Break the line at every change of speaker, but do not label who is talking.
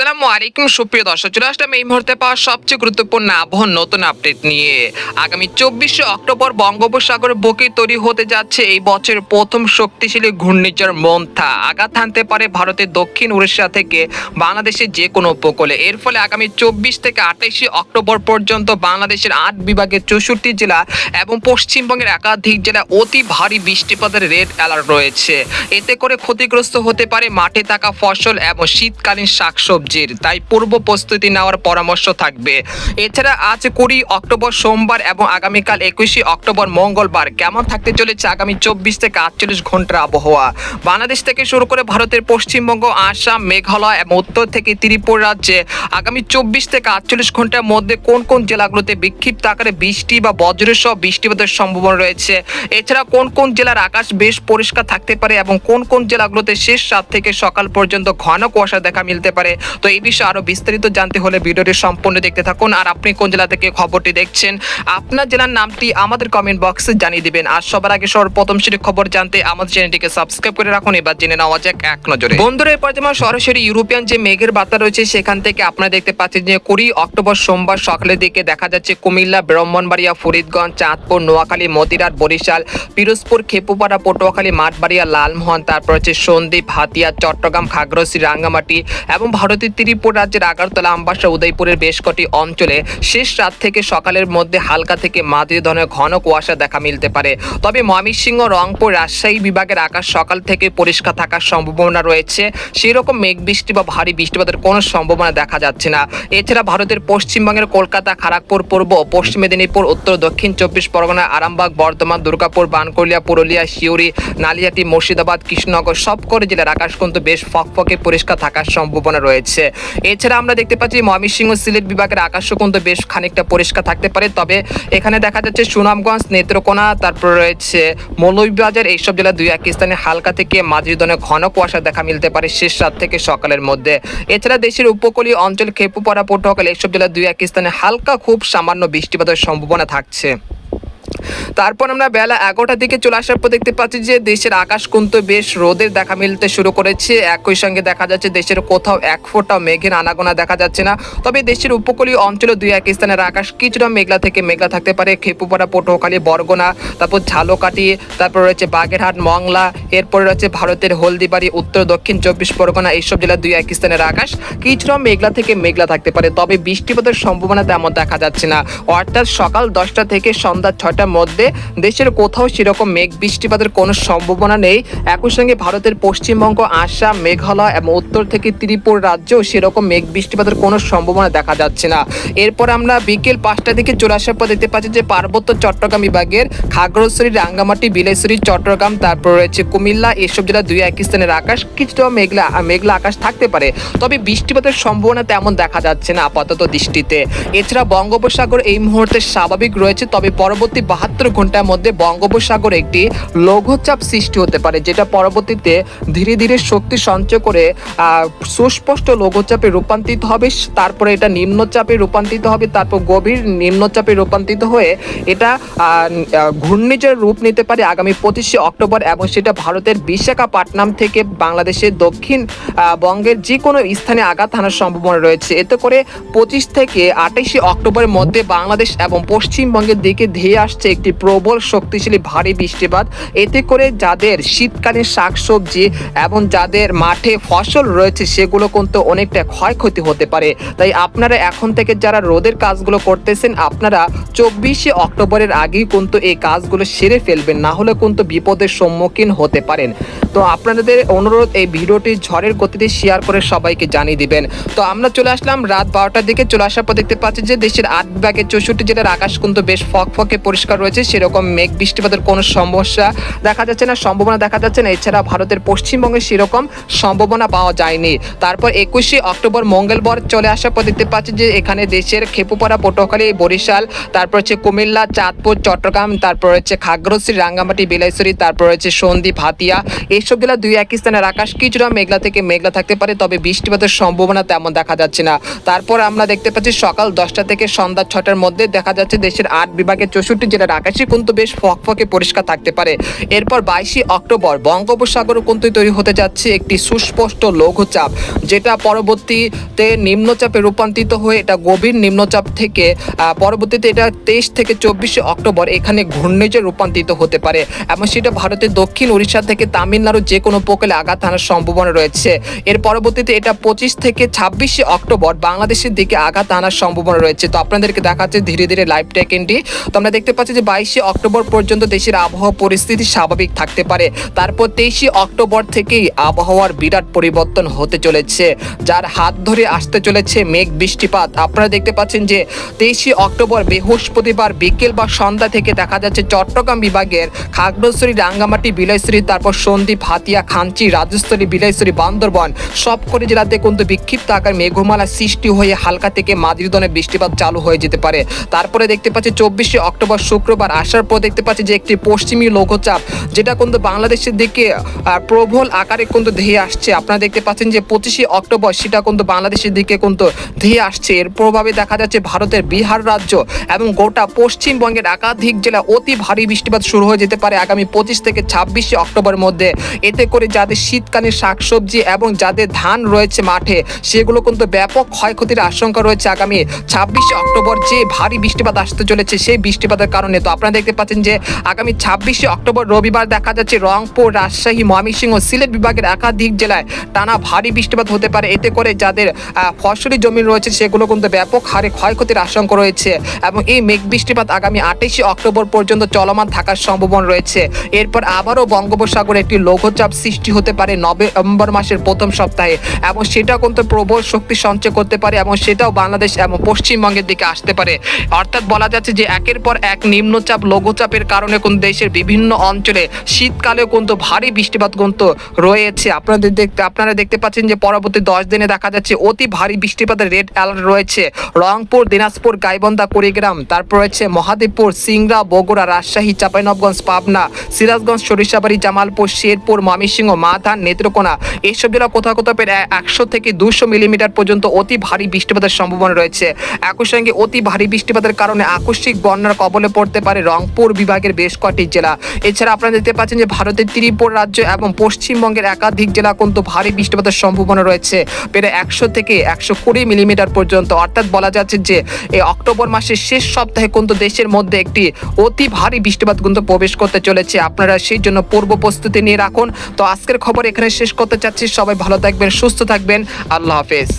আসসালামু আলাইকুম, সুপ্রিয় দর্শক, চলে আসলাম এই মুহূর্তে পাওয়া সবচেয়ে গুরুত্বপূর্ণ আবহাওয়ার নতুন আপডেট নিয়ে। আগামী চব্বিশে অক্টোবর বঙ্গোপসাগরে বুকে তৈরি হতে যাচ্ছে এই বছরের প্রথম শক্তিশালী ঘূর্ণিঝড় মন্থা। আঘাত হানতে পারে ভারতের দক্ষিণ উড়িষ্যা থেকে বাংলাদেশের যে কোনো উপকূলে। এর ফলে আগামী চব্বিশ থেকে আঠাইশে অক্টোবর পর্যন্ত বাংলাদেশের আট বিভাগের চৌষট্টি জেলা এবং পশ্চিমবঙ্গের একাধিক জেলায় অতি ভারী বৃষ্টিপাতের রেড অ্যালার্ট রয়েছে। এতে করে ক্ষতিগ্রস্ত হতে পারে মাঠে থাকা ফসল এবং শীতকালীন শাকসবজির তাই পূর্ব প্রস্তুতি নেওয়ার পরামর্শ থাকবে। এছাড়া আজ কুড়ি অক্টোবর সোমবার এবং আগামীকাল একুশে অক্টোবর মঙ্গলবার কেমন থাকতে চলেছে আগামী চব্বিশ থেকে আটচল্লিশ ঘণ্টার আবহাওয়া? বাংলাদেশ থেকে শুরু করে ভারতের পশ্চিমবঙ্গ, আসাম, মেঘালয় এবং উত্তর থেকে ত্রিপুরা রাজ্যে আগামী চব্বিশ থেকে আটচল্লিশ ঘণ্টার মধ্যে কোন কোন জেলাগুলোতে বিক্ষিপ্ত আকারে বৃষ্টি বা বজ্রসহ বৃষ্টিপাতের সম্ভাবনা রয়েছে? এছাড়া কোন কোন জেলার আকাশ বেশ পরিষ্কার থাকতে পারে এবং কোন কোন জেলাগুলোতে শেষ রাত থেকে সকাল পর্যন্ত ঘন কুয়াশা দেখা মিলতে পারে? তো এই বিষয়ে আরও বিস্তারিত জানতে হলে ভিডিওটি সম্পূর্ণ দেখতে থাকুন। আর আপনি কোন জেলা থেকে খবরটি দেখছেন, আপনার জেলার নামটি আমাদের কমেন্ট বক্সে জানিয়ে দিবেন। আর সবার আগে সর্বপ্রথম সেটি খবর জানতে আমাদের চ্যানেলটিকে সাবস্ক্রাইব করে রাখুন। এবার জেনে নেওয়া যাক এক নজরে। বন্ধুরা, এরপর যেমন সরাসরি ইউরোপিয়ান যে মেঘের বার্তা রয়েছে, সেখান থেকে আপনারা দেখতে পাচ্ছেন যে কুড়ি অক্টোবর সোমবার সকালের দিকে দেখা যাচ্ছে কুমিল্লা, ব্রাহ্মণবাড়িয়া, ফরিদগঞ্জ, চাঁদপুর, নোয়াখালী, মতিরাট, বরিশাল, পিরোজপুর, খেপুপাড়া, পটুয়াখালী, মাঠবাড়িয়া, লালমোহন, তারপর হচ্ছে সন্দ্বীপ, হাতিয়া, চট্টগ্রাম, খাগড়াছড়ি, রাঙ্গামাটি এবং ভারতের ত্রিপুরা রাজ্যের আগরতলা, আমবাসা, উদয়পুরের বেশ কটি অঞ্চলে শেষ রাত থেকে সকালের মধ্যে হালকা থেকে মাঝারি ধরনের ঘন কুয়াশা দেখা মিলতে পারে। তবে ময়মনসিংহ, রংপুর, রাজশাহী বিভাগের আকাশ সকাল থেকে পরিষ্কার থাকার সম্ভাবনা রয়েছে। সেই রকম মেঘ বৃষ্টি বা ভারী বৃষ্টিপাতের কোনো সম্ভাবনা দেখা যাচ্ছে না। এছাড়া ভারতের পশ্চিমবঙ্গের কলকাতা খড়গপুর পূর্ব, পশ্চিম মেদিনীপুর, উত্তর, দক্ষিণ, চব্বিশ পরগনা, আরামবাগ, বর্ধমান, দুর্গাপুর, বানকুলিয়া, পুরুলিয়া শিউরি নালিয়াটি, মুর্শিদাবাদ, কৃষ্ণনগর, সবকটি জেলার আকাশ কিন্তু বেশ ফকফকে পরিষ্কার থাকার সম্ভাবনা রয়েছে। এছাড়া আমরা দেখতে পাচ্ছি ময়মনসিংহ সিলেট বিভাগের আকাশও বেশ খানিকটা পরিষ্কার থাকতে পারে। তবে এখানে দেখা যাচ্ছে সুনামগঞ্জ, নেত্রকোনা, তারপর রয়েছে মৌলভীবাজার, এইসব জেলা দুই এক স্থানে হালকা থেকে মাঝারি ধরনের ঘন কুয়াশা দেখা মিলতে পারে শেষ রাত থেকে সকালের মধ্যে। এছাড়া দেশের উপকূলীয় অঞ্চল খেপুপাড়া, পটুয়াখালী, এইসব জেলা দুই এক স্থানে হালকা, খুব সামান্য বৃষ্টিপাতের সম্ভাবনা থাকছে। তারপর আমরা বেলা এগারোটার দিকে চলে আসার পর দেখতে পাচ্ছি যে দেশের আকাশ কিন্তু বেশ রোদের দেখা মিলতে শুরু করেছে। একই সঙ্গে দেখা যাচ্ছে দেশের কোথাও এক ফোঁটা মেঘের আনাগোনা দেখা যাচ্ছে না। তবে দেশের উপকূলীয় অঞ্চলে দুই এক স্থানের আকাশ কিছুটা মেঘলা থেকে মেঘলা থাকতে পারে। খেপুপাড়া, পটুয়াখালী, বরগোনা, তারপর ঝালকাঠি, তারপর রয়েছে বাগেরহাট, মংলা, এরপরে রয়েছে ভারতের হলদিবাড়ি, উত্তর, দক্ষিণ চব্বিশ পরগনা এইসব জেলার দুই এক স্থানের আকাশ কিছুটা মেঘলা থেকে মেঘলা থাকতে পারে। তবে বৃষ্টিপাতের সম্ভাবনা তেমন দেখা যাচ্ছে না। অর্থাৎ সকাল দশটা থেকে সন্ধ্যা ছটার মধ্যে দেশের কোথাও সেরকম মেঘ বৃষ্টিপাতের কোনো সম্ভাবনা নেই। একই সঙ্গে ভারতের পশ্চিমবঙ্গ, আসাম, মেঘালয় এবং উত্তর থেকে ত্রিপুর রাজ্যেও সেরকম মেঘ বৃষ্টিপাতের কোনো সম্ভাবনা দেখা যাচ্ছে না। এরপর আমরা বিকেল পাঁচটার দিকে চলে পর দেখতে পাচ্ছি যে পার্বত্য চট্টগ্রাম বিভাগের খাগড়াছড়ি, রাঙ্গামাটি, বিলেশ্বরী, চট্টগ্রাম, তারপর রয়েছে কুমিল্লা, এসব জেলা দুই এক স্থানের আকাশ কিছুটা মেঘলা মেঘলা আকাশ থাকতে পারে। তবে বৃষ্টিপাতের সম্ভাবনা তেমন দেখা যাচ্ছে না আপাতত দৃষ্টিতে। এছাড়া বঙ্গোপসাগর এই মুহূর্তে স্বাভাবিক রয়েছে, তবে পরবর্তী বাহাত্তর ঘণ্টার মধ্যে বঙ্গোপসাগরে একটি লঘুচাপ সৃষ্টি হতে পারে যেটা পরবর্তীতে ধীরে ধীরে শক্তি সঞ্চয় করে সুস্পষ্ট লঘুচাপে রূপান্তরিত হবে তারপরে এটা নিম্নচাপে রূপান্তরিত হবে তারপর গভীর নিম্নচাপে রূপান্তরিত হয়ে এটা আহ, রূপ নিতে পারে আগামী পঁচিশে অক্টোবর এবং সেটা ভারতের বিশাখাপাটনাম থেকে বাংলাদেশের দক্ষিণ বঙ্গের যে কোনো স্থানে আঘাত হানার সম্ভাবনা রয়েছে। এতে করে পঁচিশ থেকে আটাইশে অক্টোবরের মধ্যে বাংলাদেশ এবং পশ্চিমবঙ্গের দিকে ধেয়ে আসছে একটি প্রবল, শক্তিশালী, ভারী বৃষ্টিপাত। এতে করে যাদের শীতকালীন শাকসবজি এবং যাদের মাঠে ফসল রয়েছে, সেগুলো কিন্তু অনেকটা ক্ষয়ক্ষতি হতে পারে। তাই আপনারা এখন থেকে যারা রোদের কাজগুলো করতেছেন, আপনারা চব্বিশে অক্টোবরের আগেই কিন্তু এই কাজগুলো সেরে ফেলবেন, না হলে কিন্তু বিপদের সম্মুখীন হতে পারেন। তো আপনাদের অনুরোধ, এই ভিডিওটি ঝড়ের গতিতে শেয়ার করে সবাইকে জানিয়ে দিবেন। তো আমরা চলে আসলাম রাত বারোটার দিকে। চলে আসার পর দেখতে পাচ্ছি যে দেশের আট বিভাগের চৌষট্টি জেলার আকাশ কিন্তু বেশ ফকফকে পরিষ্কার রয়েছে, সেরকম মেঘ বৃষ্টিপাতের কোনো সমস্যা দেখা যাচ্ছে না, সম্ভাবনা দেখা যাচ্ছে না। এছাড়া ভারতের পশ্চিমবঙ্গে সেরকম সম্ভাবনা পাওয়া যায়নি। তারপর একুশে অক্টোবর মঙ্গলবার চলে আসার পর দেখতে পাচ্ছি যে এখানে দেশের খেপুপাড়া, পটুয়াখালী, বরিশাল, তারপর হচ্ছে কুমিল্লা, চাঁদপুর, চট্টগ্রাম, তারপর হচ্ছে খাগড়াছড়ি, রাঙ্গামাটি, বিলাইছড়ি, তারপর হচ্ছে সন্দ্বীপ, হাতিয়া। এইসব জেলা দুই এক স্থানের আকাশ কিছুটা মেঘলা থেকে মেঘলা থাকতে পারে, তবে বৃষ্টিপাতের সম্ভাবনা তেমন দেখা যাচ্ছে না। তারপর আমরা দেখতে পাচ্ছি সকাল দশটা থেকে সন্ধ্যা ছটার মধ্যে দেখা যাচ্ছে দেশের আট বিভাগের চৌষট্টি জেলার আর আকাশে কিন্তু বেশ ফকফকে পরিষ্কার থাকতে পারে। এরপর বাইশে অক্টোবর বঙ্গোপসাগর কিন্তু তৈরি হতে যাচ্ছে একটি সুস্পষ্ট লঘুচাপ, যেটা পরবর্তীতে নিম্নচাপে রূপান্তরিত হয়ে এটা গভীর নিম্নচাপ থেকে পরবর্তীতে এটা তেইশ থেকে চব্বিশে অক্টোবর এখানে ঘূর্ণিঝড় রূপান্তরিত হতে পারে। এবং সেটা ভারতের দক্ষিণ উড়িষ্যা থেকে তামিলনাড়ুর যে কোনো উপকূলে আঘাত আনার সম্ভাবনা রয়েছে। এর পরবর্তীতে এটা পঁচিশ থেকে ছাব্বিশে অক্টোবর বাংলাদেশের দিকে আঘাত আনার সম্ভাবনা রয়েছে। তো আপনাদেরকে দেখাচ্ছে ধীরে ধীরে লাইভ টেকেনটি তো আমরা দেখতে পাচ্ছি যে বাইশে অক্টোবর পর্যন্ত দেশের আবহাওয়া পরিস্থিতি স্বাভাবিক থাকতে পারে। তারপর তেইশে অক্টোবর থেকেই আবহাওয়ার বিরাট পরিবর্তন হতে চলেছে, যার হাত ধরে আসতে চলেছে মেঘ বৃষ্টিপাত। আপনারা দেখতে পাচ্ছেন যে তেইশে অক্টোবর বৃহস্পতিবার বিকেল বা সন্ধ্যা থেকে দেখা যাচ্ছে চট্টগ্রাম বিভাগের খাগড়াছড়ি, রাঙ্গামাটি, বিলাইছড়ি, তারপর সন্দ্বীপ, হাতিয়া, খাঞ্চি রাজস্থলী বিলাইছড়ি, বান্দরবন সবকটি জেলাতে কিন্তু বিক্ষিপ্ত আকার মেঘমালা সৃষ্টি হয়ে হালকা থেকে মাঝারি বৃষ্টিপাত চালু হয়ে যেতে পারে। তারপরে দেখতে পাচ্ছি চব্বিশে অক্টোবর শুক্রবার আসার পর দেখতে পাচ্ছি যে একটি পশ্চিমী লঘুচাপ, যেটা কিন্তু বাংলাদেশের দিকে প্রবল আকারে কিন্তু ধেয়ে আসছে। আপনারা দেখতে পাচ্ছেন যে পঁচিশে অক্টোবর সেটা কিন্তু বাংলাদেশের দিকে কিন্তু ধেয়ে আসছে। এর প্রভাবে দেখা যাচ্ছে ভারতের বিহার রাজ্য এবং গোটা পশ্চিমবঙ্গের একাধিক জেলা অতি ভারী বৃষ্টিপাত শুরু হয়ে যেতে পারে আগামী পঁচিশ থেকে ছাব্বিশে অক্টোবরের মধ্যে। এতে করে যাদের শীতকালীন শাকসবজি এবং যাদের ধান রয়েছে মাঠে, সেগুলো কিন্তু ব্যাপক ক্ষয়ক্ষতির আশঙ্কা রয়েছে আগামী ছাব্বিশে অক্টোবর। যে ভারী বৃষ্টিপাত আসতে চলেছে, সেই বৃষ্টিপাতের কারণে তো আপনারা দেখতে পাচ্ছেন যে আগামী ছাব্বিশে অক্টোবর রবিবার দেখা যাচ্ছে রংপুর, রাজশাহী, ময়মনসিংহ, সিলেট বিভাগের একাধিক জেলায় টানা ভারী বৃষ্টিপাত হতে পারে। এতে করে যাদের ফসলি জমি রয়েছে সেগুলো কিন্তু ব্যাপক হারে ক্ষয়ক্ষতির আশঙ্কা রয়েছে এবং এই মেঘ বৃষ্টিপাত আগামী আঠাশে অক্টোবর পর্যন্ত চলমান থাকার সম্ভাবনা রয়েছে। এরপর আবারও বঙ্গোপসাগরে একটি লঘুচাপ সৃষ্টি হতে পারে নভেম্বর মাসের প্রথম সপ্তাহে এবং সেটা কিন্তু প্রবল শক্তি সঞ্চয় করতে পারে এবং সেটাও বাংলাদেশ এবং পশ্চিমবঙ্গের দিকে আসতে পারে। অর্থাৎ বলা যাচ্ছে যে একের পর এক নিম্নচাপ, লঘুচাপের কারণে কোন দেশের বিভিন্ন অঞ্চলে শীতকালেও কিন্তু ভারী বৃষ্টিপাত কিন্তু রয়েছে। আপনাদের দেখতে, আপনারা দেখতে পাচ্ছেন যে পরবর্তী দশ দিনে দেখা যাচ্ছে অতি ভারী বৃষ্টিপাতের রেড অ্যালার্ট রয়েছে। রংপুর, দিনাজপুর, গাইবন্ধা, কুড়িগ্রাম, তারপর রয়েছে মহাদেবপুর, সিংড়া, বগুড়া, রাজশাহী, চাঁপাইনবগঞ্জ, পাবনা, সিরাজগঞ্জ, সরিষাবাড়ি, জামালপুর, শেরপুর, ময়মনসিংহ মাথান নেত্রকোনা এইসব জেলা কোথাও কোথাও প্রায় একশো থেকে দুশো মিলিমিটার পর্যন্ত অতি ভারী বৃষ্টিপাতের সম্ভাবনা রয়েছে। একই সঙ্গে অতি ভারী বৃষ্টিপাতের কারণে আকস্মিক বন্যার কবলে পড়তে পারে রংপুর বিভাগের বেশ কয়েকটি জেলা। এছাড়া আপনারা দেখতে পাচ্ছেন যে ভারতের ত্রিপুরা রাজ্য এবং পশ্চিমবঙ্গের একাধিক জেলা কিন্তু ভারী বৃষ্টিপাতের সম্ভাবনা রয়েছে। প্রায় একশো থেকে একশো কুড়ি মিলিমিটার পর্যন্ত। অর্থাৎ বলা যাচ্ছে যে এই অক্টোবর মাসের শেষ সপ্তাহে কিন্তু দেশের মধ্যে একটি অতি ভারী বৃষ্টিপাত কিন্তু প্রবেশ করতে চলেছে। আপনারা সেই জন্য পূর্ব প্রস্তুতি নিয়ে রাখুন। তো আজকের খবর এখানে শেষ করতে চাচ্ছি। সবাই ভালো থাকবেন, সুস্থ থাকবেন। আল্লাহ হাফেজ।